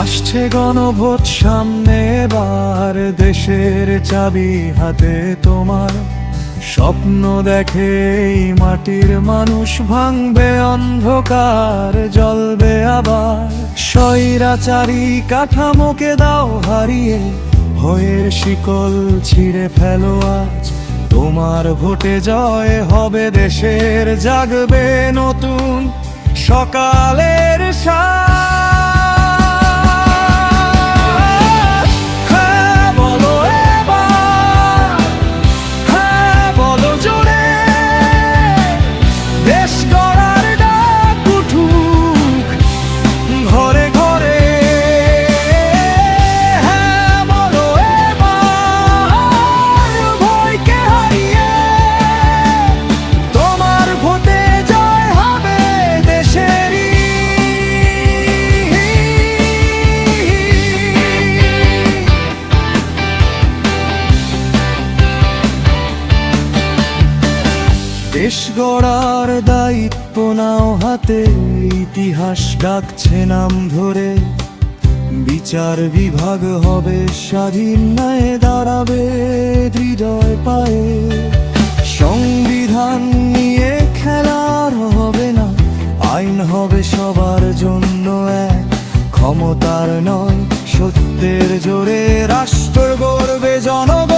আসছে গণভোট সামনে এবার, দেশের চাবি হাতে তোমার। স্বপ্ন দেখে মাটির মানুষ ভাঙবে অন্ধকার, জ্বলবে আবার। স্বৈরাচারী কাঠামোকে দাও হারিয়ে, ভয়ের শিকল ছিঁড়ে ফেলো আজ। তোমার ভোটে জয় হবে দেশের, জাগবে নতুন সকালের সাজ। দেশ গড়ার দায়িত্ব নাও হাতে, ইতিহাস ডাকছে নাম ধরে। বিচার বিভাগ হবে স্বাধীন ন্যায়, দাঁড়াবে হৃদয় পায়ে। সংবিধান নিয়ে খেলার হবে না, আইন হবে সবার জন্য এক। ক্ষমতার নয়, সত্যের জোরে রাষ্ট্র গড়বে জনগণ।